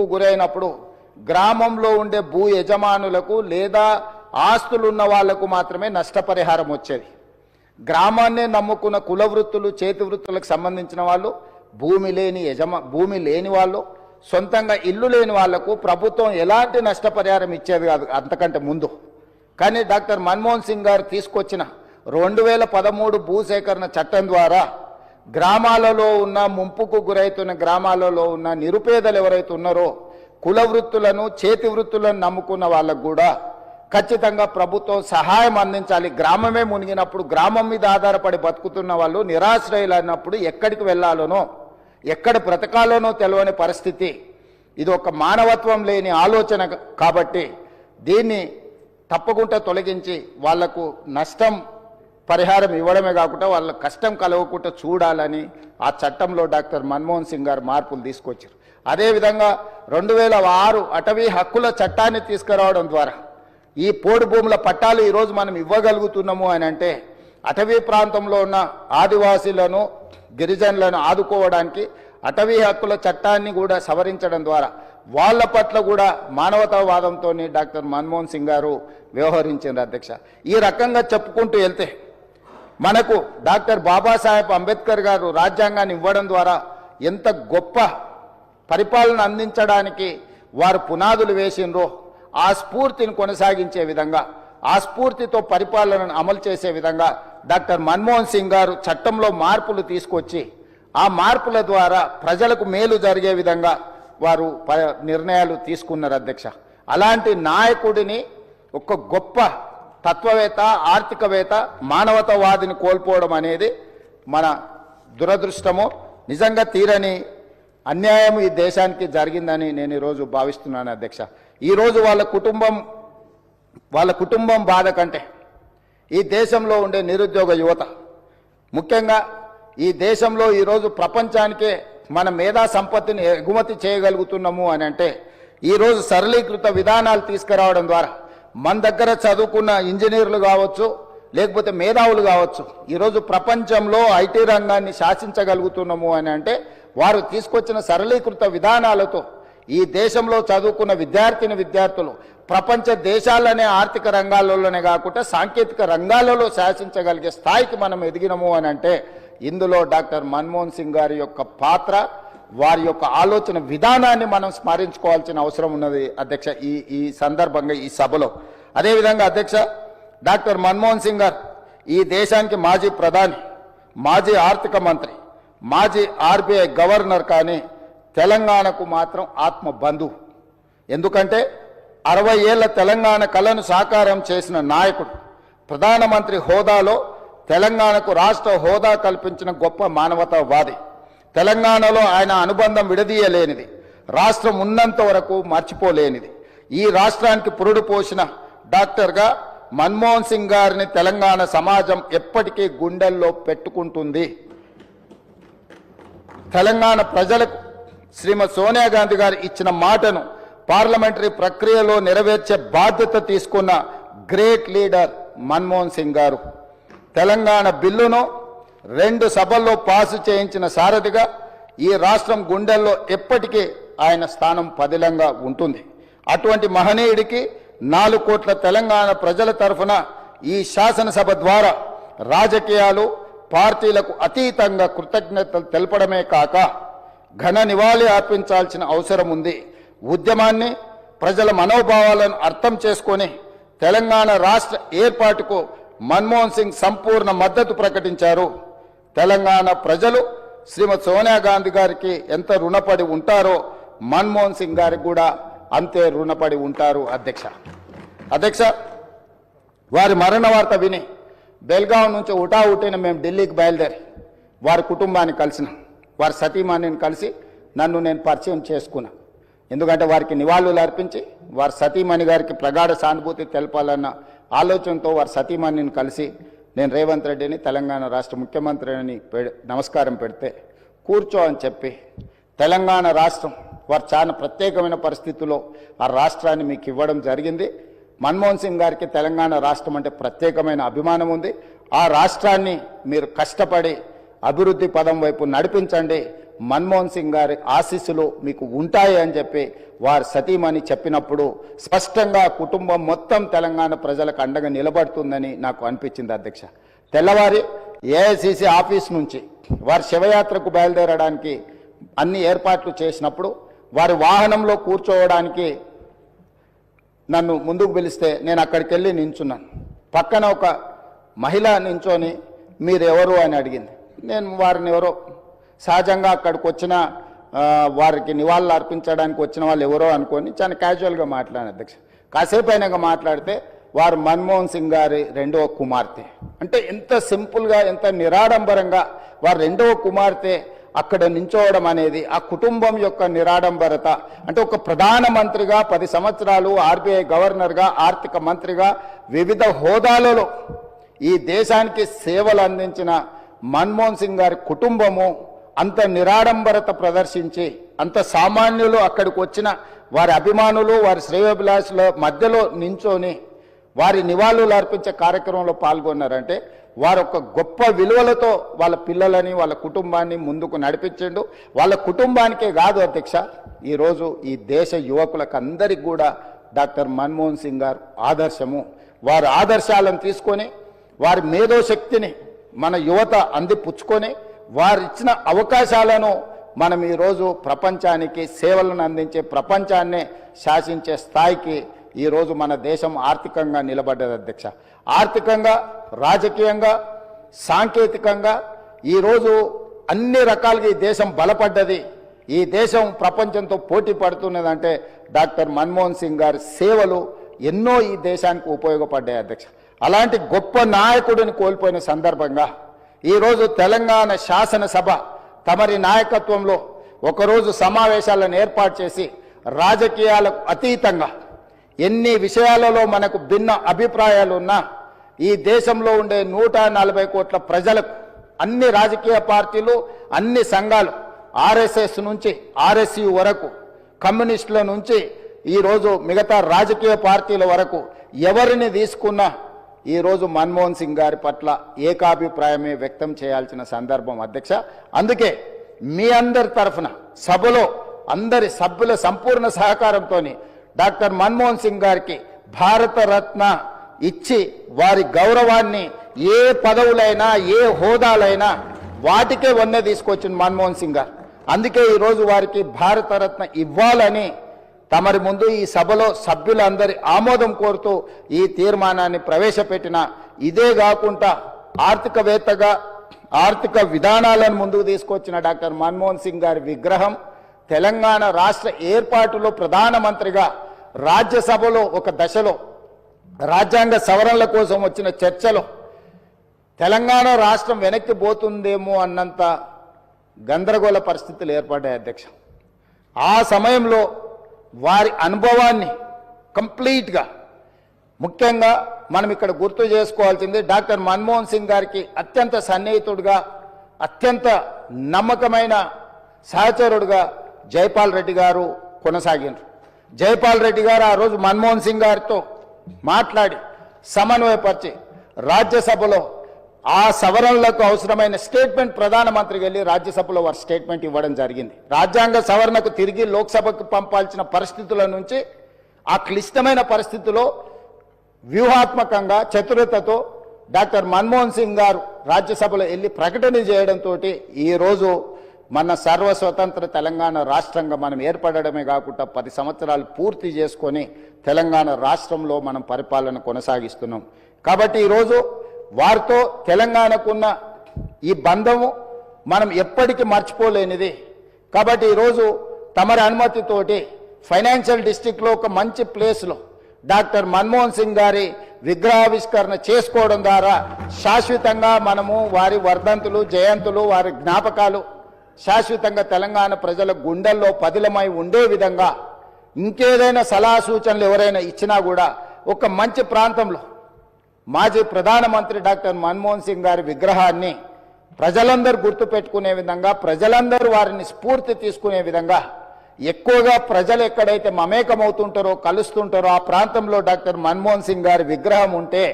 ముంపుకు గురైనప్పుడు గ్రామంలో ఉండే భూ యజమానులకు లేదా ఆస్తులున్న వాళ్ళకు మాత్రమే నష్టపరిహారం వచ్చేది. గ్రామాన్నే నమ్ముకున్న కుల వృత్తులు చేతి వృత్తులకు సంబంధించిన వాళ్ళు భూమి లేని యజమా భూమి లేని వాళ్ళు సొంతంగా ఇల్లు లేని వాళ్ళకు ప్రభుత్వం ఎలాంటి నష్టపరిహారం ఇచ్చేది కాదు అంతకంటే ముందు. కానీ డాక్టర్ మన్మోహన్ సింగ్ గారు తీసుకొచ్చిన రెండు వేల పదమూడు భూసేకరణ చట్టం ద్వారా గ్రామాలలో ఉన్న ముంపుకు గురైతున్న గ్రామాలలో ఉన్న నిరుపేదలు ఎవరైతే ఉన్నారో కుల వృత్తులను చేతి వృత్తులను నమ్ముకున్న వాళ్ళకు కూడా ఖచ్చితంగా ప్రభుత్వం సహాయం అందించాలి. గ్రామమే మునిగినప్పుడు గ్రామం మీద ఆధారపడి బతుకుతున్న వాళ్ళు నిరాశ్రయులైనప్పుడు ఎక్కడికి వెళ్ళాలనో ఎక్కడ బ్రతకాలనో తెలియని పరిస్థితి. ఇది ఒక మానవత్వం లేని ఆలోచన కాబట్టి దీన్ని తప్పకుండా తొలగించి వాళ్ళకు నష్టం పరిహారం ఇవ్వడమే కాకుండా వాళ్ళ కష్టం కలగకుండా చూడాలని ఆ చట్టంలో డాక్టర్ మన్మోహన్ సింగ్ గారు మార్పులు తీసుకొచ్చారు. అదేవిధంగా రెండు వేల ఆరు అటవీ హక్కుల చట్టాన్ని తీసుకురావడం ద్వారా ఈ పోడు భూముల పట్టాలు ఈరోజు మనం ఇవ్వగలుగుతున్నాము అని అంటే అటవీ ప్రాంతంలో ఉన్న ఆదివాసీలను గిరిజనులను ఆదుకోవడానికి అటవీ హక్కుల చట్టాన్ని కూడా సవరించడం ద్వారా వాళ్ళ పట్ల కూడా మానవతావాదంతో డాక్టర్ మన్మోహన్ సింగ్ గారు వ్యవహరించారు అధ్యక్ష. ఈ రకంగా చెప్పుకుంటూ వెళ్తే మనకు డాక్టర్ బాబాసాహెబ్ అంబేద్కర్ గారు రాజ్యాంగాన్ని ఇవ్వడం ద్వారా ఎంత గొప్ప పరిపాలన అందించడానికి వారు పునాదులు వేసిండ్రో ఆ స్ఫూర్తిని కొనసాగించే విధంగా ఆ స్ఫూర్తితో పరిపాలనను అమలు చేసే విధంగా డాక్టర్ మన్మోహన్ సింగ్ గారు చట్టంలో మార్పులు తీసుకొచ్చి ఆ మార్పుల ద్వారా ప్రజలకు మేలు జరిగే విధంగా వారు ప- నిర్ణయాలు తీసుకున్నారు అధ్యక్ష. అలాంటి నాయకుడిని ఒక గొప్ప తత్వవేత్త ఆర్థికవేత్త మానవతావాదిని కోల్పోవడం అనేది మన దురదృష్టము నిజంగా తీరని అన్యాయం ఈ దేశానికి జరిగిందని నేను ఈరోజు భావిస్తున్నాను అధ్యక్ష. ఈరోజు వాళ్ళ కుటుంబం వాళ్ళ కుటుంబం బాధ కంటే ఈ దేశంలో ఉండే నిరుద్యోగ యువత ముఖ్యంగా ఈ దేశంలో ఈరోజు ప్రపంచానికే మన మేధా సంపత్తిని ఎగుమతి చేయగలుగుతున్నాము అని అంటే ఈరోజు సరళీకృత విధానాలు తీసుకురావడం ద్వారా మన దగ్గర చదువుకున్న ఇంజనీర్లు కావచ్చు లేకపోతే మేధావులు కావచ్చు ఈరోజు ప్రపంచంలో ఐటీ రంగాన్ని శాసించగలుగుతున్నాము అని అంటే వారు తీసుకొచ్చిన సరళీకృత విధానాలతో ఈ దేశంలో చదువుకున్న విద్యార్థిని విద్యార్థులు ప్రపంచ దేశాలనే ఆర్థిక రంగాలలోనే కాకుండా సాంకేతిక రంగాలలో శాసించగలిగే స్థాయికి మనం ఎదిగినము అని అంటే ఇందులో డాక్టర్ మన్మోహన్ సింగ్ గారి యొక్క పాత్ర వారి యొక్క ఆలోచన విధానాన్ని మనం స్మరించుకోవాల్సిన అవసరం ఉన్నది అధ్యక్ష ఈ ఈ సందర్భంగా ఈ సభలో. అదేవిధంగా అధ్యక్ష డాక్టర్ మన్మోహన్ సింగ్ గారు ఈ దేశానికి మాజీ ప్రధాని మాజీ ఆర్థిక మంత్రి మాజీ ఆర్బీఐ గవర్నర్ కానీ తెలంగాణకు మాత్రం ఆత్మ బంధువు ఎందుకంటే అరవై ఏళ్ళ తెలంగాణ కళను సాకారం చేసిన నాయకుడు ప్రధానమంత్రి హోదాలో తెలంగాణకు రాష్ట్ర హోదా కల్పించిన గొప్ప మానవతావాది. తెలంగాణలో ఆయన అనుబంధం విడదీయలేనిది. రాష్ట్రం ఉన్నంత వరకు మర్చిపోలేనిది. ఈ రాష్ట్రానికి పురుడు పోసిన డాక్టర్గా మన్మోహన్ సింగ్ గారిని తెలంగాణ సమాజం ఎప్పటికీ గుండెల్లో పెట్టుకుంటుంది. తెలంగాణ ప్రజలకు శ్రీమతి సోనియా గాంధీ గారు ఇచ్చిన మాటను పార్లమెంటరీ ప్రక్రియలో నెరవేర్చే బాధ్యత తీసుకున్న గ్రేట్ లీడర్ మన్మోహన్ సింగ్ గారు. తెలంగాణ బిల్లును రెండు సభల్లో పాసు చేయించిన సారథిగా ఈ రాష్ట్రం గుండెల్లో ఎప్పటికీ ఆయన స్థానం పదిలంగా ఉంటుంది. అటువంటి మహనీయుడికి నాలుగు కోట్ల తెలంగాణ ప్రజల తరఫున ఈ శాసనసభ ద్వారా రాజకీయాలు పార్టీలకు అతీతంగా కృతజ్ఞతలు తెలపడమే కాక ఘన నివాళి అర్పించాల్సిన అవసరం ఉంది. ఉద్యమాన్ని ప్రజల మనోభావాలను అర్థం చేసుకొని తెలంగాణ రాష్ట్ర ఏర్పాటుకు మన్మోహన్ సింగ్ సంపూర్ణ మద్దతు ప్రకటించారు. తెలంగాణ ప్రజలు శ్రీమతి సోనియా గాంధీ గారికి ఎంత రుణపడి ఉంటారో మన్మోహన్ సింగ్ గారికి కూడా అంతే రుణపడి ఉంటారు అధ్యక్ష. అధ్యక్ష వారి మరణ వార్త విని బెల్గాం నుంచి ఉటా మేము ఢిల్లీకి బయలుదేరి వారి కుటుంబాన్ని కలిసిన. వారి సతీమణిని కలిసి నన్ను నేను పరిచయం చేసుకున్నా. ఎందుకంటే వారికి నివాళులు అర్పించి వారి సతీమణి గారికి ప్రగాఢ సానుభూతి తెలపాలన్న ఆలోచనతో వారి సతీమణిని కలిసి నేను రేవంత్ రెడ్డిని తెలంగాణ రాష్ట్ర ముఖ్యమంత్రి అని పె- నమస్కారం పెడితే కూర్చో అని చెప్పి తెలంగాణ రాష్ట్రం వారు చాలా ప్రత్యేకమైన పరిస్థితుల్లో ఆ రాష్ట్రాన్ని మీకు ఇవ్వడం జరిగింది. మన్మోహన్ సింగ్ గారికి తెలంగాణ రాష్ట్రం అంటే ప్రత్యేకమైన అభిమానం ఉంది. ఆ రాష్ట్రాన్ని మీరు కష్టపడి అభివృద్ధి పదం వైపు నడిపించండి. మన్మోహన్ సింగ్ గారి ఆశీస్సులు మీకు ఉంటాయి అని చెప్పి వారి సతీమణి చెప్పినప్పుడు స్పష్టంగా కుటుంబం మొత్తం తెలంగాణ ప్రజలకు అండగా నిలబడుతుందని నాకు అనిపించింది అధ్యక్ష. తెల్లవారి ఏఐసిసి ఆఫీస్ నుంచి వారి శివయాత్రకు బయలుదేరడానికి అన్ని ఏర్పాట్లు చేసినప్పుడు వారి వాహనంలో కూర్చోవడానికి నన్ను ముందుకు పిలిస్తే నేను అక్కడికి వెళ్ళి నించున్నాను. పక్కన ఒక మహిళ నించొని మీరెవరు? అని అడిగింది. నేను వారిని ఎవరో సహజంగా అక్కడికి వచ్చిన వారికి నివాళులు అర్పించడానికి వచ్చిన వాళ్ళు ఎవరో అనుకొని చాలా క్యాజువల్గా మాట్లాడిన అధ్యక్ష కాసేపు అయినాక మాట్లాడితే వారు మన్మోహన్ సింగ్ గారి రెండవ కుమార్తె. అంటే ఎంత సింపుల్గా ఎంత నిరాడంబరంగా వారు రెండవ కుమార్తె అక్కడ నించోవడం అనేది ఆ కుటుంబం యొక్క నిరాడంబరత. అంటే ఒక ప్రధానమంత్రిగా పది సంవత్సరాలు ఆర్బీఐ గవర్నర్గా ఆర్థిక మంత్రిగా వివిధ హోదాలలో ఈ దేశానికి సేవలు అందించిన మన్మోహన్ సింగ్ గారి కుటుంబము అంత నిరాడంబరత ప్రదర్శించి అంత సామాన్యులు అక్కడికి వచ్చిన వారి అభిమానులు వారి శ్రేయోభిలాషుల మధ్యలో నించొని వారి నివాళులు అర్పించే కార్యక్రమంలో పాల్గొన్నారంటే వారు ఒక గొప్ప విలువలతో వాళ్ళ పిల్లలని వాళ్ళ కుటుంబాన్ని ముందుకు నడిపించిండు. వాళ్ళ కుటుంబానికే కాదు అధ్యక్ష ఈరోజు ఈ దేశ యువకులకు అందరికి కూడా డాక్టర్ మన్మోహన్ సింగ్ గారు ఆదర్శము. వారి ఆదర్శాలను తీసుకొని వారి మేధోశక్తిని మన యువత అందిపుచ్చుకొని వారిచ్చిన అవకాశాలను మనం ఈరోజు ప్రపంచానికి సేవలను అందించే ప్రపంచాన్నే శాసించే స్థాయికి ఈరోజు మన దేశం ఆర్థికంగా నిలబడ్డది అధ్యక్ష. ఆర్థికంగా రాజకీయంగా సాంకేతికంగా ఈరోజు అన్ని రకాలుగా ఈ దేశం బలపడ్డది. ఈ దేశం ప్రపంచంతో పోటీ పడుతున్నదంటే డాక్టర్ మన్మోహన్ సింగ్ గారి సేవలు ఎన్నో ఈ దేశానికి ఉపయోగపడ్డాయి అధ్యక్ష. అలాంటి గొప్ప నాయకుడిని కోల్పోయిన సందర్భంగా ఈరోజు తెలంగాణ శాసనసభ తమరి నాయకత్వంలో ఒకరోజు సమావేశాలను ఏర్పాటు చేసి రాజకీయాలకు అతీతంగా ఎన్ని విషయాలలో మనకు భిన్న అభిప్రాయాలున్నా ఈ దేశంలో ఉండే నూట నలభై కోట్ల ప్రజలకు అన్ని రాజకీయ పార్టీలు అన్ని సంఘాలు ఆర్ఎస్ఎస్ నుంచి ఆర్ఎస్యు వరకు కమ్యూనిస్టుల నుంచి ఈరోజు మిగతా రాజకీయ పార్టీల వరకు ఎవరిని తీసుకున్నా ఈరోజు మన్మోహన్ సింగ్ గారి పట్ల ఏకాభిప్రాయమే వ్యక్తం చేయాల్సిన సందర్భం అధ్యక్ష. అందుకే మీ అందరి తరఫున సభలో అందరి సభ్యుల సంపూర్ణ సహకారంతో డాక్టర్ మన్మోహన్ సింగ్ గారికి భారతరత్న ఇచ్చి వారి గౌరవాన్ని ఏ పదవులైనా ఏ హోదాలైనా వాటికే వన్నె తీసుకొచ్చింది మన్మోహన్ సింగ్ గారు. అందుకే ఈరోజు వారికి భారతరత్న ఇవ్వాలని తమరి ముందు ఈ సభలో సభ్యులందరి ఆమోదం కోరుతూ ఈ తీర్మానాన్ని ప్రవేశపెట్టిన ఇదే కాకుండా ఆర్థికవేత్తగా ఆర్థిక విధానాలను ముందుకు తీసుకొచ్చిన డాక్టర్ మన్మోహన్ సింగ్ గారి విగ్రహం తెలంగాణ రాష్ట్ర ఏర్పాటులో ప్రధానమంత్రిగా రాజ్యసభలో ఒక దశలో రాజ్యాంగ సవరణల కోసం వచ్చిన చర్చలో తెలంగాణ రాష్ట్రం వెనక్కి పోతుందేమో అన్నంత గందరగోళ పరిస్థితులు ఏర్పడ్డాయి అధ్యక్ష. ఆ సమయంలో వారి అనుభవాన్ని కంప్లీట్గా. ముఖ్యంగా మనం ఇక్కడ గుర్తు చేసుకోవాల్సింది డాక్టర్ మన్మోహన్ సింగ్ గారికి అత్యంత సన్నిహితుడుగా అత్యంత నమ్మకమైన సహచరుడుగా జైపాల్ రెడ్డి గారు కొనసాగినారు జైపాల్ రెడ్డి గారు ఆ రోజు మన్మోహన్ సింగ్ గారితో మాట్లాడి సమన్వయపరిచి రాజ్యసభలో ఆ సవరణలకు అవసరమైన స్టేట్మెంట్ ప్రధానమంత్రికి వెళ్ళి రాజ్యసభలో వారు స్టేట్మెంట్ ఇవ్వడం జరిగింది. రాజ్యాంగ సవరణకు తిరిగి లోక్సభకు పంపాల్సిన పరిస్థితుల నుంచి ఆ క్లిష్టమైన పరిస్థితిలో వ్యూహాత్మకంగా చతురతతో డాక్టర్ మన్మోహన్ సింగ్ గారు రాజ్యసభలో వెళ్ళి ప్రకటన చేయడంతో ఈరోజు మన సర్వ స్వతంత్ర తెలంగాణ రాష్ట్రంగా మనం ఏర్పడడమే కాకుండా పది సంవత్సరాలు పూర్తి చేసుకొని తెలంగాణ రాష్ట్రంలో మనం పరిపాలన కొనసాగిస్తున్నాం. కాబట్టి ఈరోజు వారితో తెలంగాణకున్న ఈ బంధము మనం ఎప్పటికీ మర్చిపోలేనిది. కాబట్టి ఈరోజు తమరి అనుమతితోటి ఫైనాన్షియల్ డిస్టిక్లో ఒక మంచి ప్లేస్లో డాక్టర్ మన్మోహన్ సింగ్ గారి విగ్రహావిష్కరణ చేసుకోవడం ద్వారా శాశ్వతంగా మనము వారి వర్ధంతులు జయంతులు వారి జ్ఞాపకాలు శాశ్వతంగా తెలంగాణ ప్రజల గుండెల్లో పదిలమై ఉండే విధంగా ఇంకేదైనా సలహా సూచనలు ఎవరైనా ఇచ్చినా కూడా ఒక మంచి ప్రాంతంలో మాజీ ప్రధానమంత్రి డాక్టర్ మన్మోహన్ సింగ్ గారి విగ్రహాన్ని ప్రజలందరూ గుర్తుపెట్టుకునే విధంగా ప్రజలందరూ వారిని స్ఫూర్తి తీసుకునే విధంగా ఎక్కువగా ప్రజలు ఎక్కడైతే మమేకమవుతుంటారో కలుస్తుంటారో ఆ ప్రాంతంలో డాక్టర్ మన్మోహన్ సింగ్ గారి విగ్రహం ఉంటే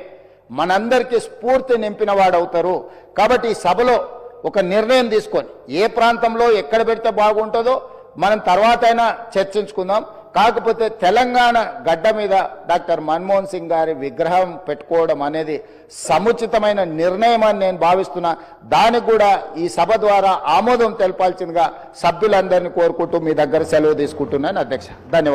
మనందరికీ స్ఫూర్తి నింపిన వాడవుతారు. కాబట్టి ఈ సభలో ఒక నిర్ణయం తీసుకొని ఏ ప్రాంతంలో ఎక్కడ పెడితే బాగుంటుందో మనం తర్వాత అయినా చర్చించుకుందాం. కాకపోతే తెలంగాణ గడ్డ మీద డాక్టర్ మన్మోహన్ సింగ్ గారి విగ్రహం పెట్టుకోవడం అనేది సముచితమైన నిర్ణయం అని నేను భావిస్తున్నా. దానికి కూడా ఈ సభ ద్వారా ఆమోదం తెలపాల్సిందిగా సభ్యులందరినీ కోరుకుంటూ మీ దగ్గర సెలవు తీసుకుంటున్నాను. అధ్యక్ష ధన్యవాదాలు.